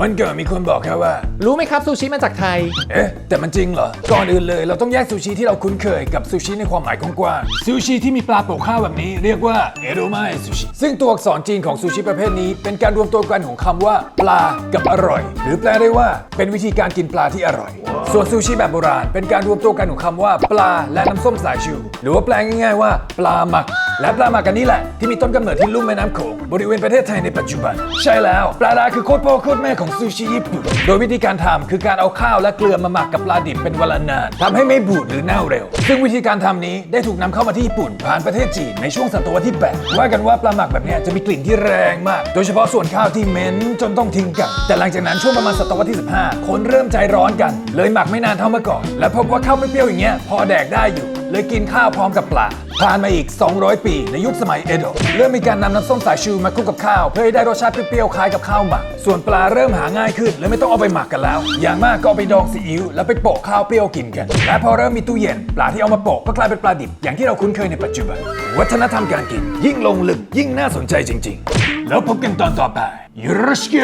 วันก่อนมีคนบอกแค่ว่า รู้ไหมครับซูชิมาจากไทย เอ๊ะ แต่มันจริงเหรอ ก่อนอื่นเลยเราต้องแยกซูชิที่เราคุ้นเคยกับซูชิในความหมายกว้างๆซูชิที่มีปลาโปะข้าวแบบนี้เรียกว่าเอโดไมซูชิซึ่งตัวอักษรจีนของซูชิประเภทนี้ เป็นการรวมตัวกันของคำว่า ปลากับอร่อย หรือแปลได้ว่าเป็นวิธีการกินปลาที่อร่อย ส่วนซูชิแบบโบราณเป็นการรวมตัวกันของคำว่า ปลาและน้ำส้มสายชู หรือว่าแปลง่าย ๆว่า ปลาหมัก และปลาหมักกันนี่แหละที่มีต้นกำเนิดที่ลุ่มแม่น้ำโขงบริเวณประเทศไทยในปัจจุบัน ใช่แล้ว ปลาดาคือโคตรพ่อโคตรแม่ของซูชิญี่ปุ่น โดยวิธีการทำคือการเอาข้าวและเกลือมาหมักกับปลาดิบเป็นเวลานานทำให้ไม่บูดหรือเน่าเร็ว ซึ่งวิธีการทำนี้ได้ถูกนำเข้ามาที่ญี่ปุ่น ผ่านประเทศจีนในช่วงศตวรรษที่ 8 ว่ากันว่าปลาหมักแบบนี้จะมีกลิ่นที่แรงมาก โดยเฉพาะส่วนข้าวที่เหม็นจนต้องทิ้งกัน แต่หลังจากนั้นช่วงประมาณศตวรรษที่ 15 คนเริ่มใจร้อนกัน เลยหมักไม่นานเท่าเมื่อก่อน และพบว่าข้าวเปรี้ยวอย่างเงี้ยพอแดกได้อยู่ เลยกินข้าวพร้อมกับปลา ผ่านมาอีก 200 ปี ในยุคสมัยเอโดะเริ่มมีการนำน้ำส้มสายชูมาคลุกกับข้าว เพื่อให้ได้รสชาติเปรี้ยวๆคล้ายกับข้าวหมัก ส่วนปลาเริ่มหาง่ายขึ้นเลยไม่ต้องเอาไปหมักกันแล้ว อย่างมากก็เอาไปดองซีอิ๊วแล้วไปโปะข้าวเปรี้ยวกินกัน และพอเริ่มมีตู้เย็น ปลาที่เอามาโปะก็กลายเป็นปลาดิบอย่างที่เราคุ้นเคยในปัจจุบัน วัฒนธรรมการกิน ยิ่งลงลึกยิ่งน่าสนใจจริง ๆ แล้วพบกันตอนต่อไปยูรสเก